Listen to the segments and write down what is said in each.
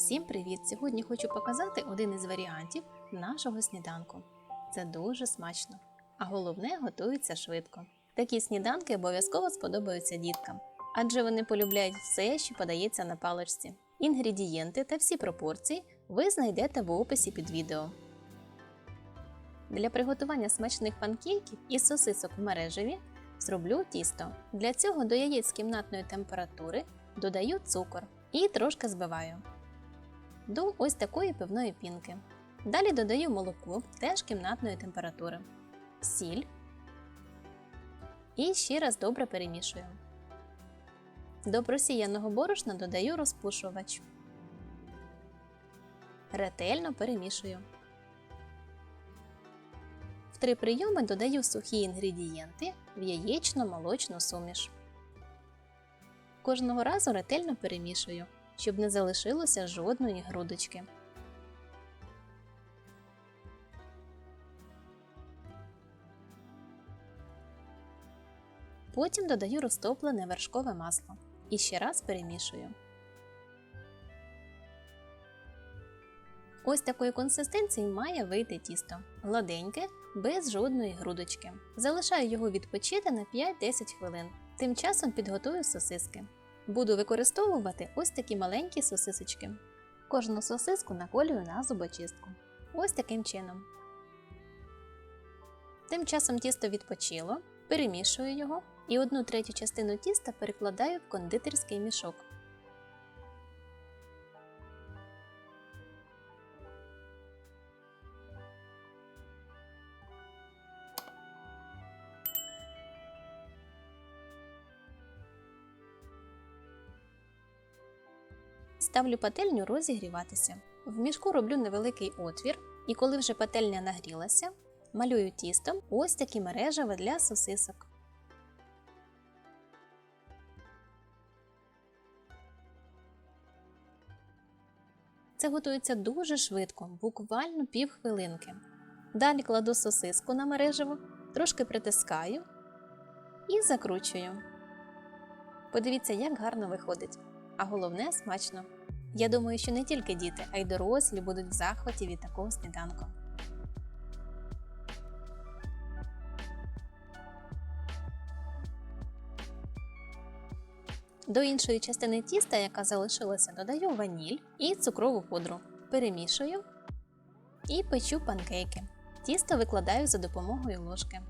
Всім привіт! Сьогодні хочу показати один із варіантів нашого сніданку. Це дуже смачно, а головне готується швидко. Такі сніданки обов'язково сподобаються діткам, адже вони полюбляють все, що подається на паличці. Інгредієнти та всі пропорції ви знайдете в описі під відео. Для приготування смачних панкейків із сосисок в мережеві зроблю тісто. Для цього до яєць кімнатної температури додаю цукор і трошки збиваю до ось такої пивної пінки. Далі додаю молоко теж кімнатної температури, сіль і ще раз добре перемішую. До просіяного борошна додаю розпушувач. Ретельно перемішую. В три прийоми додаю сухі інгредієнти в яєчно-молочну суміш. Кожного разу ретельно перемішую щоб не залишилося жодної грудочки. Потім додаю розтоплене вершкове масло і ще раз перемішую. Ось такої консистенції має вийти тісто. Гладеньке, без жодної грудочки. Залишаю його відпочити на 5-10 хвилин. Тим часом підготую сосиски. Буду використовувати ось такі маленькі сосисочки. Кожну сосиску наколюю на зубочистку. Ось таким чином. Тим часом тісто відпочило, перемішую його і одну третю частину тіста перекладаю в кондитерський мішок. Ставлю пательню розігріватися. В мішку роблю невеликий отвір, і коли вже пательня нагрілася, малюю тістом ось такі мережева для сосисок. Це готується дуже швидко, буквально півхвилинки. Далі кладу сосиску на мережево, трошки притискаю і закручую. Подивіться, як гарно виходить, а головне смачно. Я думаю, що не тільки діти, а й дорослі будуть в захваті від такого сніданку. До іншої частини тіста, яка залишилася, додаю ваніль і цукрову пудру. Перемішую і печу панкейки. Тісто викладаю за допомогою ложки.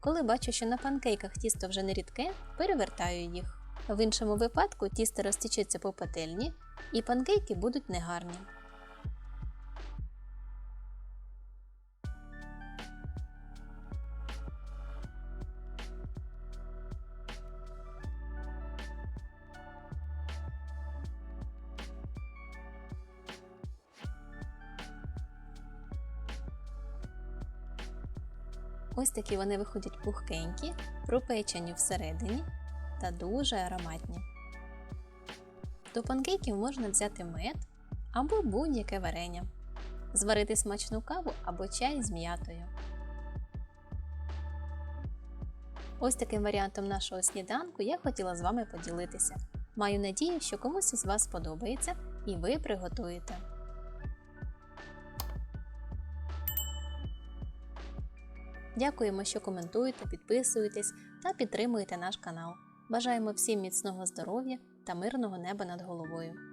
Коли бачу, що на панкейках тісто вже не рідке, перевертаю їх. В іншому випадку тісто розтічеться по пательні і панкейки будуть негарні. Ось такі вони виходять пухкенькі, пропечені всередині та дуже ароматні. До панкейків можна взяти мед або будь-яке варення, зварити смачну каву або чай з м'ятою. Ось таким варіантом нашого сніданку я хотіла з вами поділитися. Маю надію, що комусь із вас сподобається і ви приготуєте. Дякуємо, що коментуєте, підписуєтесь та підтримуєте наш канал. Бажаємо всім міцного здоров'я та мирного неба над головою.